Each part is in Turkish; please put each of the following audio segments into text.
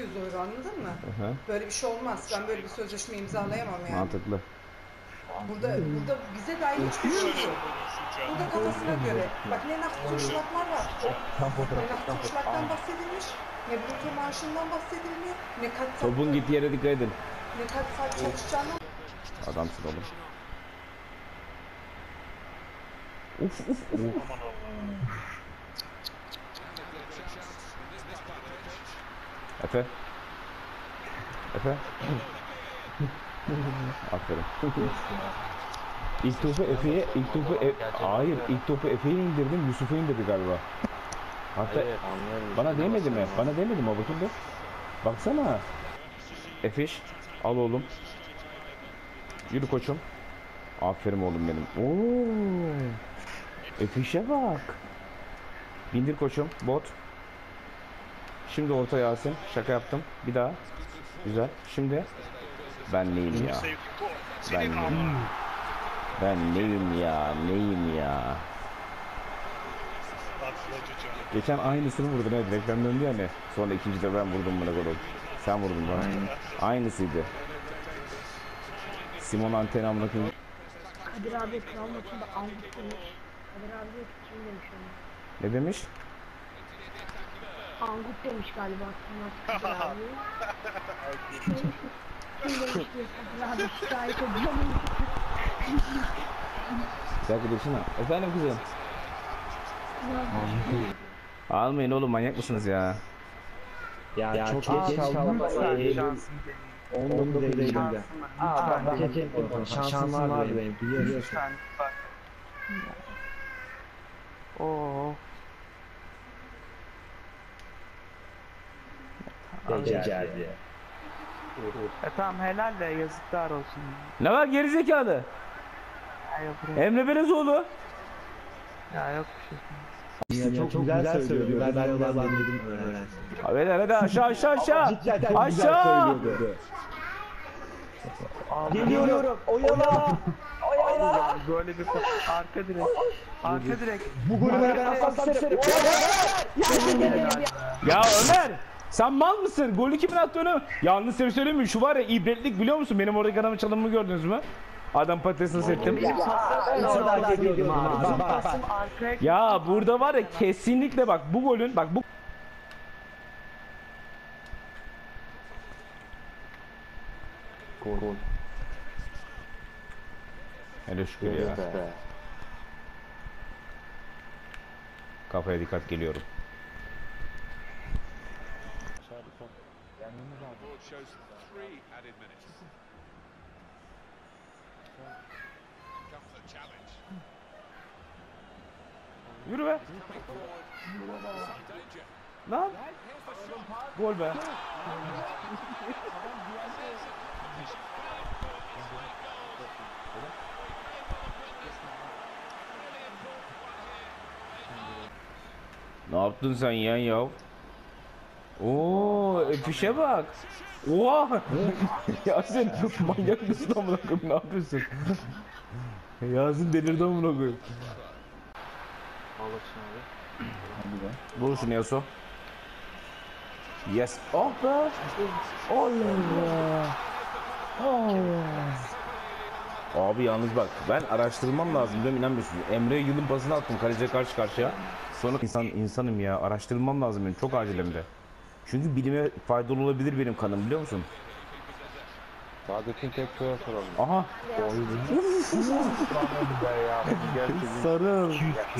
1200 euro anladın mı? Hı hı. Böyle bir şey olmaz. Ben böyle bir sözleşme imzalayamam yani. Mantıklı. Burada burada bize dair hiçbir şey yok. Burada kafasına göre. Bak ne Nachtzuschlag'lar var. Ne Nachtzuschlag'dan bahsedilmiş, ne brutto maaşından bahsedilmiyor, ne saat, Topun gittiği yere dikkat edin. ne kaç saat çalışacağından Adamsın oğlum. Uf uf uf. Efe. Efe. Aferin. İlk topu Efe'ye, ilk topu e hayır, ilk topu Efe'ye indirdim, Yusuf'a indirdi galiba. Hatta Evet bana değmedi mi? Bana değmedi mi bakayım bir. Baksana. Efiş, al oğlum. Yürü koçum. Aferin oğlum benim. Oo. Efişe bak. Bindir koçum. Bot. Şimdi orta Yasin. Şaka yaptım. Bir daha. Güzel. Şimdi. Ben neyim ya? Ben neyim? Ben neyim ya? Neyim ya? Geçen aynısını vurdun evet. Reklam döndü yani. Sonra ikinci de ben vurdum buna golü. Sen vurdun bana. Aynısıydı. Simon anteni amına koyayım. Kadir abi kral maçında Angut demiş. Kadir abi de kim demiş onu? Ne demiş? Angut demiş galiba Kadir abi. Kim demiş Kadir abi şikayet mu? Bir dakika dursana. Efendim kızım. Almayın oğlum manyak mısınız ya? Ya, Ya çok çok geç kaldım. kaldım. Eylül 19 Eylül'de. Aa ben geçen şansım var benim biliyorsun. Oo. Becerdi. E tamam helal de yazıklar olsun. Ne var gerizekalı? Ya yok, buraya- Emre Belezoğlu. ya yok bir şey. İşte çok, güzel söylüyor. Ben ben ben dedim öğrensin. Hadi hadi aşağı aşağı aşağı. Güzel Aşağı. Abi, Geliyorum. Oyala. Oyala. Böyle bir arka direk. Arka direk. Bu golü ben seni. Ya Ömer. Sen mal mısın? Golü kimin attı onu? Yalnız seni söyleyeyim mi? Şu var ya ibretlik biliyor musun? Benim oradaki adamın çalımını gördünüz mü? Adam patatesini ettim. Ben oradan geliyordum abi. Bak bak bak. Arkaya Ya burada var ya kesinlikle bak bu golün bak bu Gol. Hele şükür ya. Kafaya dikkat geliyorum. Shows three added minutes. Comes the challenge. Yürü be. Lan. Gol be. Ne yaptın sen ya yav? Oo, fişe bak. Oha! Yasin manyak mısın amına koyayım ne yapıyorsun? Yasin delirdi amına koyayım. Vur şunu Yaso. Yes. Oh be. Allah. Oh. Abi yalnız bak ben araştırmam lazım diyorum inanmıyorsunuz. Emre yılın pasını attım kaleciye karşı karşıya. Sonra insan insanım ya araştırmam lazım benim çok acil de. Çünkü bilime faydalı olabilir benim kanım biliyor musun? Saadet'in tek soru soralım. Aha sarıl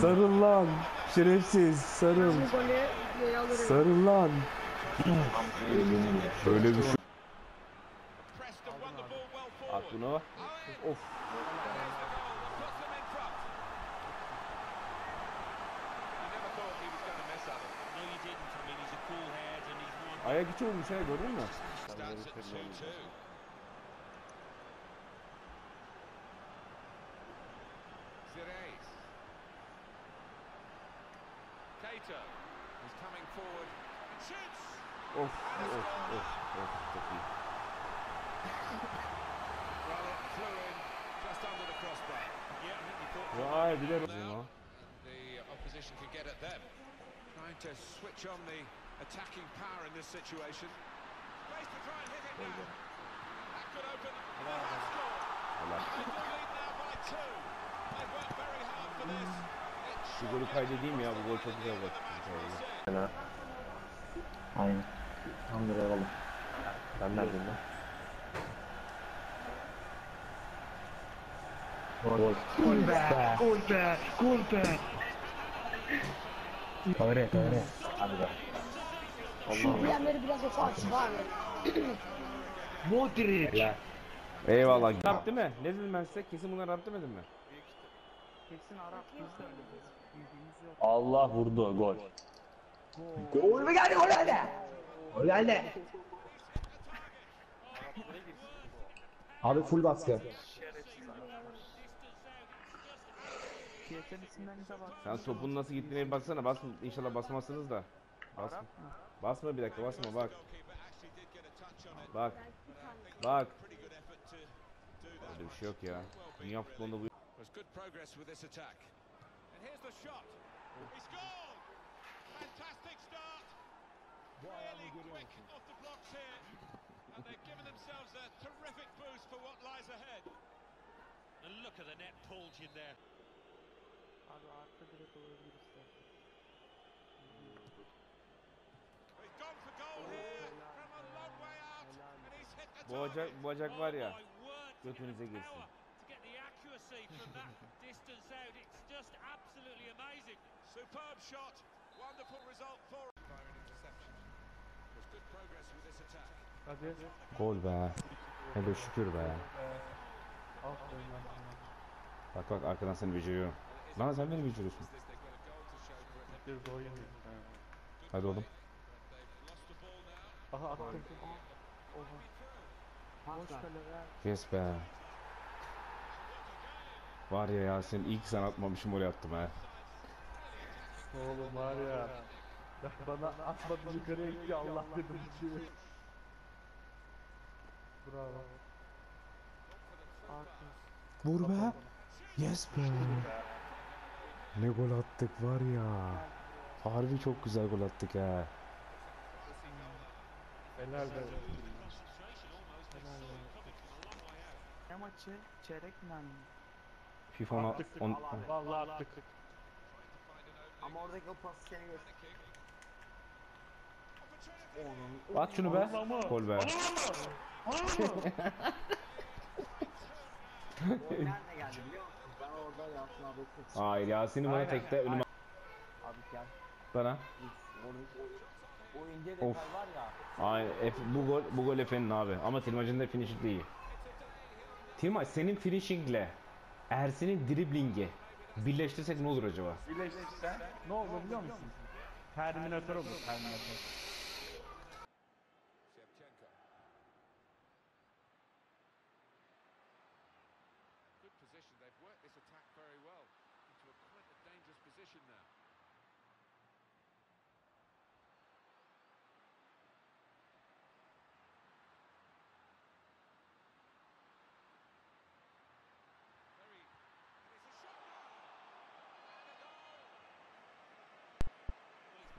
sarıl lan şerefsiz sarıl sarıl lan. Böyle bir şey. At bunu. Of. Ayak içi olmuş ha gördün mü? Stands at 2-2. Zirez. Cato is coming forward and shoots. Of of of of çok iyi. Well, it flew in just under the crossbar. Yeah, I think he thought. Vay bir de Now, the opposition can get at them. Trying to switch on the attacking power in this situation. Space to try and hit it now. That could open. And they'll score. Allah. They do lead now by two. They've worked very hard for this. It Şu golü kaydedeyim ya bu gol çok güzel gol. Güzel oldu. Aynen. Tam liraya alalım. Ben neredeyim lan? Gol. Gol be. Gol be. Gol be. Öyle öyle. Hadi be. Şu bilenleri biraz ofansif abi. Modric. Eyvallah. Rap değil mi? Ne dedim ben size? Kesin bunlar rap demedim mi? Kesin Arap. Allah vurdu gol. Gol mü geldi gol geldi. Gol geldi. Abi full baskı. Sen topun nasıl gittiğine bir baksana. Bas, inşallah basmazsınız da. Basma. Arap mı? Basma bir dakika basma bak. Bak. Bak. Öyle bir şey yok ya. Dünya futbolunda bu was good progress with this attack. And here's the shot. He scored! Fantastic start. Really quick off the blocks here. And they've given themselves a terrific boost for what lies ahead. And look at the net bulge in there. Abi arka direkt olabilir istersen. He's gone for goal here from a long way out. And he's hit the Bu bacak, bu bacak var ya. Oh, to get Götünüze girsin. Hadi. Gol be. Hele şükür be. Bak bak arkadan seni beceriyorum. Lan sen beni beceriyorsun. They've got Aha attım. Oha. Boş kale. Yes be. Var ya ya sen ilk sen atmamışım oraya attım ha. Oğlum var ya. Ya bana atmadın yukarıya gitti Allah dedim. Bravo. Arkus. Vur be. Yes be. Ne gol attık var ya. Harbi çok güzel gol attık ha. Helal be. Helal be. Ne maçı? Çeyrek final mi? FIFA ona... On, Vallahi attık. Ama oradaki o pası seni göster. at şunu be. Gol be. Nerede geldi biliyor musun? Ben orada Yasin abi. Hayır Yasin'i bana tekte önüme Abi gel. bana. O ince detay Of. var ya. Ay Efe- bu gol bu gol Efe'nin abi ama Tilmac'ın da finishing de iyi. Tilmac senin finishingle Ersin'in driblingi birleştirsek ne olur acaba? Birleştirsen ne olur biliyor musun? Terminator olur. Terminator.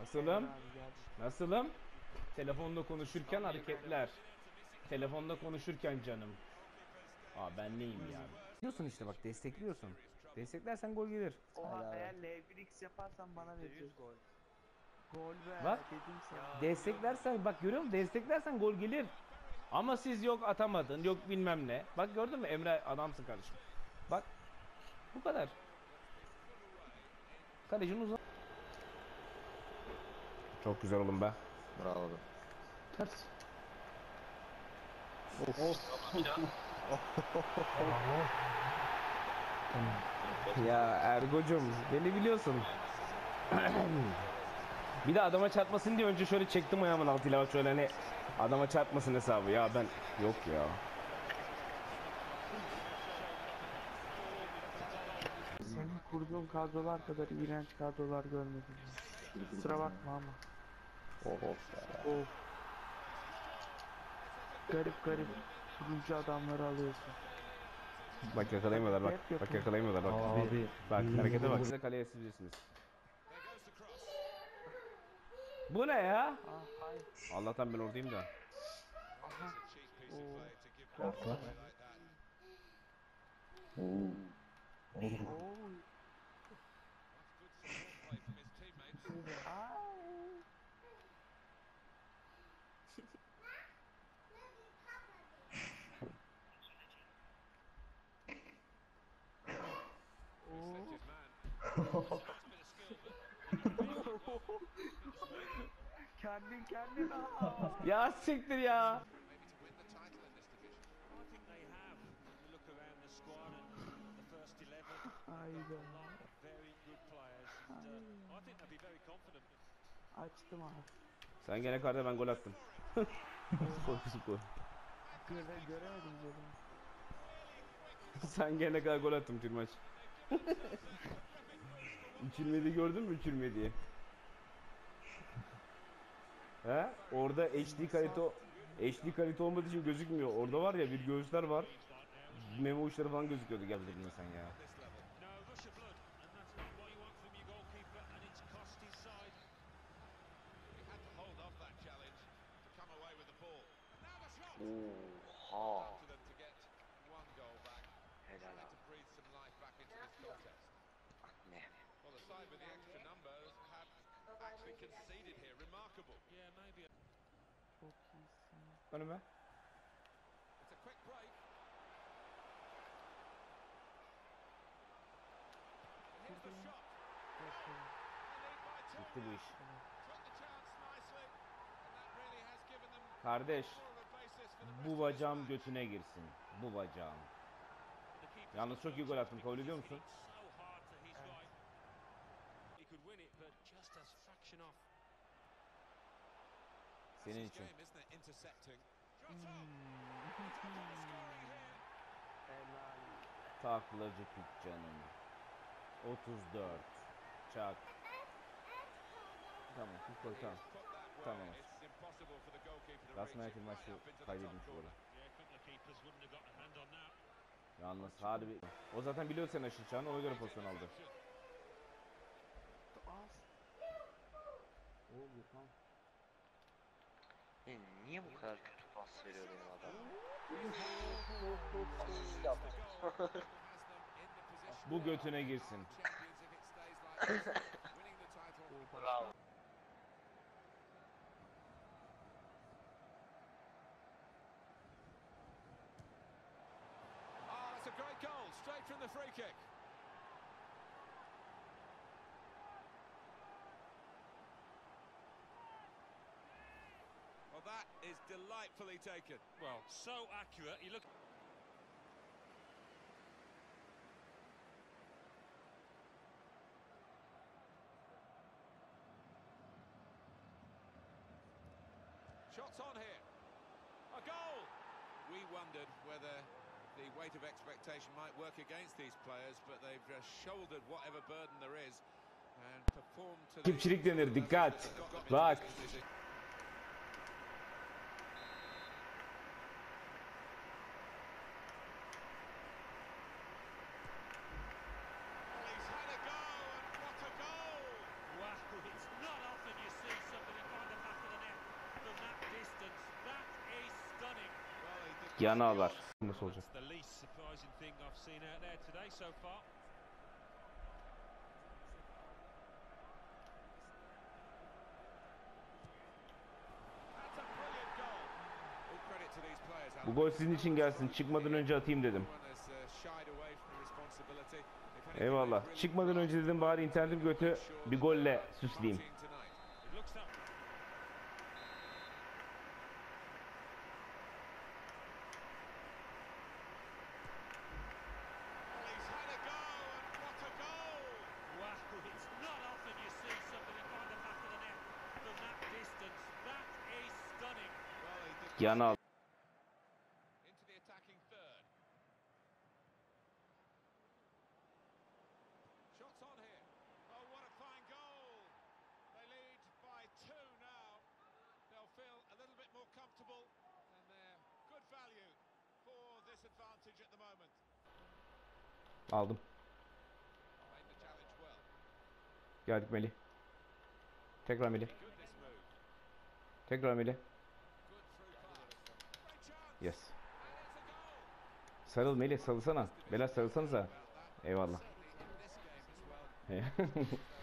Nasılım? Nasılım? Telefonda konuşurken hareketler. Telefonda konuşurken canım. Aa ben neyim ya? Diyorsun işte bak destekliyorsun. Desteklersen gol gelir. Oha eğer L1X yaparsan bana verir gol. Gol be Bak. dedim sana. Desteklersen bak görüyor musun? Desteklersen gol gelir. Ama siz yok atamadın, yok bilmem ne. Bak gördün mü Emre adamsın kardeşim. Bak bu kadar. Kalecin uzun. Çok güzel oğlum be. Bravo. Ters. ya Ergocum beni biliyorsun. bir de adama çarpmasın diye önce şöyle çektim ayağımın altıyla bak şöyle hani adama çarpmasın hesabı ya ben yok ya. Senin kurduğun kadrolar kadar iğrenç kadrolar görmedim. Kusura bakma ama. Of. Garip garip kurucu adamları alıyorsun. Bak yakalayamıyorlar bak. Hep. Bak yakalayamıyorlar bak. Abi. Bak harekete bak. Size kaleye siz goes the cross. Bu ne ya? Ah hayır. Allah'tan ben oradayım da. piece of play to I think they'll be very confident. Açtım abi. Sen gene karda ben gol attım. Korkusuz gol. Göre, göremedim dedim. Sen gene kadar gol attım tüm maç. Üçülmedi gördün mü üçülmediği? He? Orada HD kalite HD kalite olmadığı için gözükmüyor. Orada var ya bir göğüsler var. Memo uçları falan gözüküyordu dedin sen ya. Conceded here. Remarkable. Yeah, maybe. Çok iyisin. Önüme. It's a quick break. Here's the shot. Bitti bu iş. Took the chance nicely. And that really has given them Kardeş bu bacağım götüne girsin. Bu bacağım. Yalnız çok iyi gol attım, kabul ediyor musun? Senin için. Helal. Taklacı tut canım. 34. Çak. Tamam, bir koy tamam. Tamam. İt United maçı kaybetmiş bu arada. Yalnız hadi bir... O zaten biliyor sen aşıracağını ona göre pozisyon aldı. Az. Ya niye bu kadar kötü pas veriyor benim adam? Bu götüne girsin. Bravo. Oh, that's a great goal, straight from the free kick. Is delightfully taken. Well, so accurate. You look... Shots on here. A goal! We wondered whether the weight of expectation might work against these players, but they've just shouldered whatever burden there is and performed to the... Takipçilik denir, dikkat. Bak. Credit to these players. Bu gol sizin için gelsin. Çıkmadan önce atayım dedim. Uh, Eyvallah. Çıkmadan önce dedim bari internetim götü bir golle süsleyeyim. Moment. Aldım. Geldik Melih. Tekrar Melih. Tekrar Melih. Yes. Sarıl Melih sarılsana. Beyler sarılsanıza. Eyvallah.